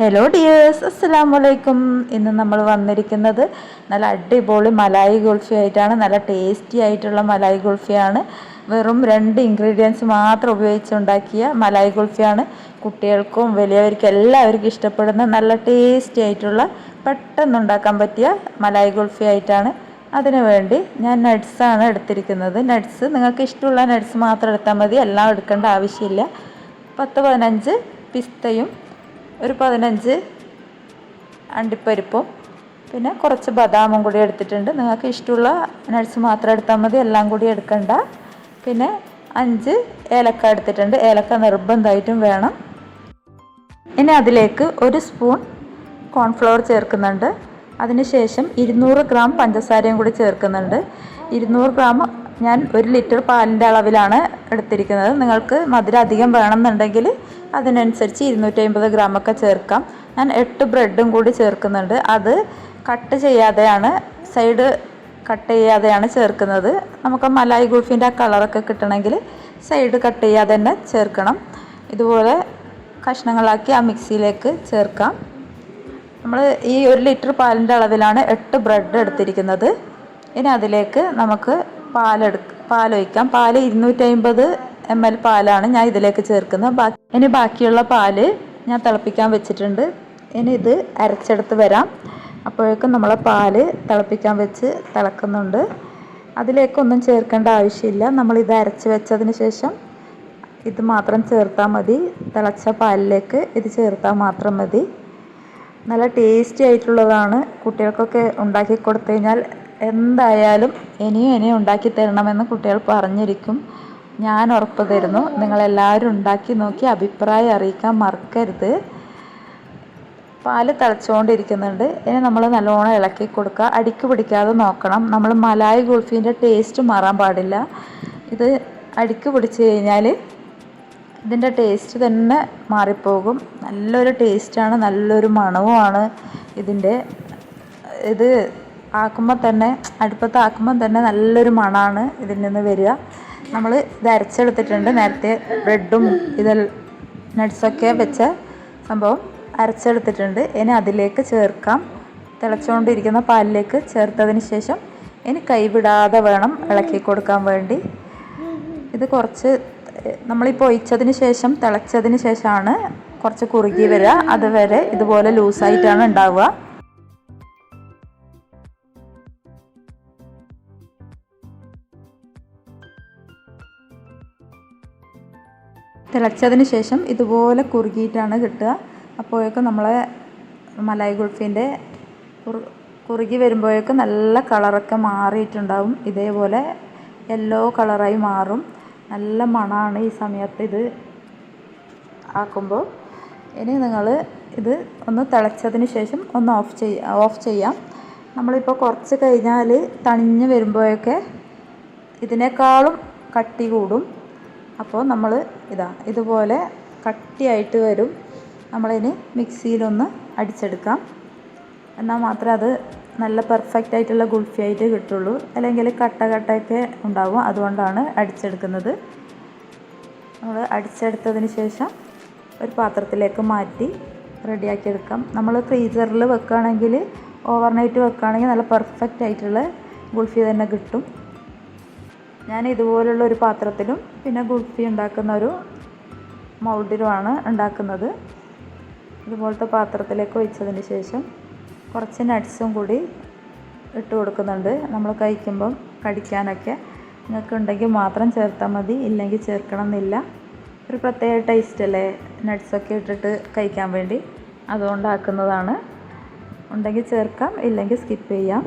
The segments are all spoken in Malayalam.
ഹലോ ഡിയേഴ്സ് അസ്സലാമു വലൈക്കും ഇന്ന് നമ്മൾ വന്നിരിക്കുന്നത് നല്ല അടിപൊളി മലായി ഗുൾഫി ആയിട്ടാണ്. നല്ല ടേസ്റ്റി ആയിട്ടുള്ള മലായി ഗുൾഫിയാണ്. വെറും രണ്ട് ഇൻഗ്രീഡിയൻസ് മാത്രം ഉപയോഗിച്ചുണ്ടാക്കിയ മലായി ഗുൾഫിയാണ്. കുട്ടികൾക്കും വലിയവർക്കും എല്ലാവർക്കും ഇഷ്ടപ്പെടുന്ന നല്ല ടേസ്റ്റി ആയിട്ടുള്ള പെട്ടെന്ന് ഉണ്ടാക്കാൻ പറ്റിയ മലായി ഗുൾഫി ആയിട്ടാണ്. അതിനു വേണ്ടി ഞാൻ നട്ട്സാണ് എടുത്തിരിക്കുന്നത്. നട്ട്സ് നിങ്ങൾക്ക് ഇഷ്ടമുള്ള നട്ട്സ് മാത്രം എടുത്താൽ മതി. എല്ലാം എടുക്കേണ്ട ആവശ്യമില്ല. പത്ത് പതിനഞ്ച് പിസ്തയും ഒരു പതിനഞ്ച് അണ്ടിപ്പരിപ്പും. പിന്നെ കുറച്ച് ബദാമും കൂടി എടുത്തിട്ടുണ്ട്. നിങ്ങൾക്ക് ഇഷ്ടമുള്ള നഴ്സ് മാത്രം എടുത്താൽ മതി. എല്ലാം കൂടി എടുക്കണ്ട. പിന്നെ അഞ്ച് ഏലക്ക എടുത്തിട്ടുണ്ട്. ഏലക്ക നിർബന്ധമായിട്ടും വേണം. ഇനി അതിലേക്ക് ഒരു സ്പൂൺ കോൺഫ്ലവർ ചേർക്കുന്നുണ്ട്. അതിനുശേഷം ഇരുന്നൂറ് ഗ്രാം പഞ്ചസാരയും കൂടി ചേർക്കുന്നുണ്ട്. ഇരുന്നൂറ് ഗ്രാം ഞാൻ ഒരു ലിറ്റർ പാലിന്റെ അളവിലാണ് എടുത്തിരിക്കുന്നത്. നിങ്ങൾക്ക് മധുരം അധികം വേണമെന്നുണ്ടെങ്കിൽ അതിനനുസരിച്ച് ഇരുന്നൂറ്റി അമ്പത് ഗ്രാമൊക്കെ ചേർക്കാം. ഞാൻ എട്ട് ബ്രെഡും കൂടി ചേർക്കുന്നുണ്ട്. അത് കട്ട് ചെയ്യാതെയാണ് സൈഡ് കട്ട് ചെയ്യാതെയാണ് ചേർക്കുന്നത്. നമുക്ക് മലായി ഗുൾഫിന്റെ ആ കളറൊക്കെ കിട്ടണമെങ്കിൽ സൈഡ് കട്ട് ചെയ്യാതെ തന്നെ ചേർക്കണം. ഇതുപോലെ കഷ്ണങ്ങളാക്കി ആ മിക്സിയിലേക്ക് ചേർക്കാം. നമ്മൾ ഈ ഒരു ലിറ്റർ പാലിന്റെ അളവിലാണ് എട്ട് ബ്രെഡ് എടുത്തിരിക്കുന്നത്. ഇനി അതിലേക്ക് നമുക്ക് പാലെടു പാലൊഴിക്കാം. പാൽ ഇരുന്നൂറ്റമ്പത് എം എൽ പാലാണ് ഞാൻ ഇതിലേക്ക് ചേർക്കുന്നത്. ബാക്കി ഇനി ബാക്കിയുള്ള പാൽ ഞാൻ തിളപ്പിക്കാൻ വെച്ചിട്ടുണ്ട്. ഇനി ഇത് അരച്ചെടുത്ത് വരാം. അപ്പോഴേക്കും നമ്മളെ പാൽ തിളപ്പിക്കാൻ വെച്ച് തിളക്കുന്നുണ്ട്. അതിലേക്കൊന്നും ചേർക്കേണ്ട ആവശ്യമില്ല. നമ്മൾ ഇത് അരച്ച് വെച്ചതിന് ശേഷം ഇത് മാത്രം ചേർത്താൽ മതി. തിളച്ച പാലിലേക്ക് ഇത് ചേർത്താൽ മാത്രം മതി. നല്ല ടേസ്റ്റി ആയിട്ടുള്ളതാണ്. കുട്ടികൾക്കൊക്കെ ഉണ്ടാക്കി കൊടുത്തു കഴിഞ്ഞാൽ എന്തായാലും ഇനിയും ഇനിയും ഉണ്ടാക്കി തരണമെന്ന് കുട്ടികൾ പറഞ്ഞിരിക്കും. ഞാൻ ഉറപ്പ് തരുന്നു. നിങ്ങളെല്ലാവരും ഉണ്ടാക്കി നോക്കി അഭിപ്രായം അറിയിക്കാൻ മറക്കരുത്. പാൽ തിളച്ചുകൊണ്ടിരിക്കുന്നുണ്ട്. ഇനി നമ്മൾ നല്ലോണം ഇളക്കി കൊടുക്കുക. അടിക്ക് പിടിക്കാതെ നോക്കണം. നമ്മൾ മലായി ഗുൾഫീന്റെ ടേസ്റ്റ് മാറാൻ പാടില്ല. ഇത് അടിക്ക് പിടിച്ച് കഴിഞ്ഞാൽ ഇതിന്റെ ടേസ്റ്റ് തന്നെ മാറിപ്പോകും. നല്ലൊരു ടേസ്റ്റാണ് നല്ലൊരു മണവുമാണ് ഇതിന്റെ. ഇത് ആക്കുമ്പോൾ തന്നെ അടുപ്പത്ത് ആക്കുമ്പോൾ തന്നെ നല്ലൊരു മണമാണ് ഇതിൽ നിന്ന് വരിക. നമ്മൾ ഇത് അരച്ചെടുത്തിട്ടുണ്ട്. നേരത്തെ ബ്രെഡും ഇതൽ നട്ട്സൊക്കെ വെച്ച സംഭവം അരച്ചെടുത്തിട്ടുണ്ട്. ഇനി അതിലേക്ക് ചേർക്കാം. തിളച്ചുകൊണ്ടിരിക്കുന്ന പാലിലേക്ക് ചേർത്തതിന് ശേഷം ഇനി കൈവിടാതെ വേണം ഇളക്കി കൊടുക്കാൻ വേണ്ടി. ഇത് കുറച്ച് നമ്മളിപ്പോൾ ഒഴിച്ചതിന് ശേഷം തിളച്ചതിന് ശേഷമാണ് കുറച്ച് കുറുകി വരിക. അതുവരെ ഇതുപോലെ ലൂസായിട്ടാണ് ഉണ്ടാവുക. തിളച്ചതിന് ശേഷം ഇതുപോലെ കുറുകിയിട്ടാണ് കിട്ടുക. അപ്പോഴേക്കും നമ്മളെ മലായി ഗുൾഫിന്റെ കുറുകി വരുമ്പോഴേക്കും നല്ല കളറൊക്കെ മാറിയിട്ടുണ്ടാവും. ഇതേപോലെ യെല്ലോ കളറായി മാറും. നല്ല മണമാണ് ഈ സമയത്ത് ഇത് ആക്കുമ്പോൾ. ഇനി നിങ്ങൾ ഇത് ഒന്ന് തിളച്ചതിന് ശേഷം ഒന്ന് ഓഫ് ചെയ്യ ഓഫ് ചെയ്യാം. നമ്മളിപ്പോൾ കുറച്ച് കഴിഞ്ഞാൽ തണിഞ്ഞ് വരുമ്പോഴൊക്കെ ഇതിനേക്കാളും കട്ടി കൂടും. അപ്പോൾ നമ്മൾ ഇതാ ഇതുപോലെ കട്ടിയായിട്ട് വരും. നമ്മളിനി മിക്സിയിലൊന്ന് അടിച്ചെടുക്കാം. എന്നാൽ മാത്രമേ അത് നല്ല പെർഫെക്റ്റ് ആയിട്ടുള്ള ഗുൾഫി ആയിട്ട് കിട്ടുള്ളൂ. അല്ലെങ്കിൽ കട്ട കട്ടയൊക്കെ ഉണ്ടാവും. അതുകൊണ്ടാണ് അടിച്ചെടുക്കുന്നത്. നമ്മൾ അടിച്ചെടുത്തതിന് ശേഷം ഒരു പാത്രത്തിലേക്ക് മാറ്റി റെഡിയാക്കി എടുക്കാം നമ്മൾ ഫ്രീസറിൽ വെക്കുകയാണെങ്കിൽ ഓവർനൈറ്റ് വെക്കുകയാണെങ്കിൽ നല്ല പെർഫെക്റ്റ് ആയിട്ടുള്ള ഗുൾഫി തന്നെ കിട്ടും. ഞാൻ ഇതുപോലുള്ള ഒരു പാത്രത്തിലും പിന്നെ ഗുൾഫി ഉണ്ടാക്കുന്ന ഒരു മൗൾഡിലുമാണ് ഉണ്ടാക്കുന്നത്. ഇതുപോലത്തെ പാത്രത്തിലേക്ക് ഒഴിച്ചതിന് ശേഷം കുറച്ച് നട്ട്സും കൂടി ഇട്ട് കൊടുക്കുന്നുണ്ട്. നമ്മൾ കഴിക്കുമ്പം കടിക്കാനൊക്കെ. നിങ്ങൾക്ക് ഉണ്ടെങ്കിൽ മാത്രം ചേർത്താൽ മതി ഇല്ലെങ്കിൽ ചേർക്കണം എന്നില്ല ഒരു പ്രത്യേക ടേസ്റ്റ് അല്ലേ? നട്ട്സൊക്കെ ഇട്ടിട്ട് കഴിക്കാൻ വേണ്ടി. അതുകൊണ്ടാക്കുന്നതാണ്. ഉണ്ടെങ്കിൽ ചേർക്കാം ഇല്ലെങ്കിൽ സ്കിപ്പ് ചെയ്യാം.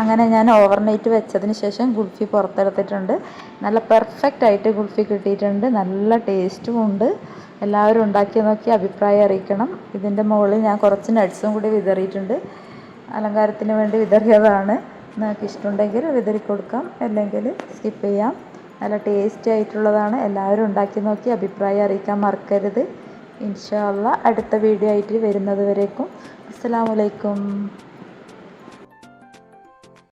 അങ്ങനെ ഞാൻ ഓവർനൈറ്റ് വെച്ചതിന് ശേഷം ഗുൾഫി പുറത്തെടുത്തിട്ടുണ്ട്. നല്ല പെർഫെക്റ്റ് ആയിട്ട് ഗുൾഫി കിട്ടിയിട്ടുണ്ട്. നല്ല ടേസ്റ്റും ഉണ്ട്. എല്ലാവരും ഉണ്ടാക്കി നോക്കി അഭിപ്രായം അറിയിക്കണം. ഇതിന്റെ മുകളിൽ ഞാൻ കുറച്ച് നട്ട്സും കൂടി വിതറിയിട്ടുണ്ട്. അലങ്കാരത്തിന് വേണ്ടി വിതറിയതാണ്. നിങ്ങൾക്ക് ഇഷ്ടമുണ്ടെങ്കിൽ വിതറി കൊടുക്കാം. അല്ലെങ്കിൽ സ്കിപ്പ് ചെയ്യാം. നല്ല ടേസ്റ്റി ആയിട്ടുള്ളതാണ്. എല്ലാവരും ഉണ്ടാക്കി നോക്കി അഭിപ്രായം അറിയിക്കാൻ മറക്കരുത്. ഇൻഷാല്ല അടുത്ത വീഡിയോ ആയിട്ട് വരുന്നത് വരേക്കും. അസ്സലാമു അലൈക്കും.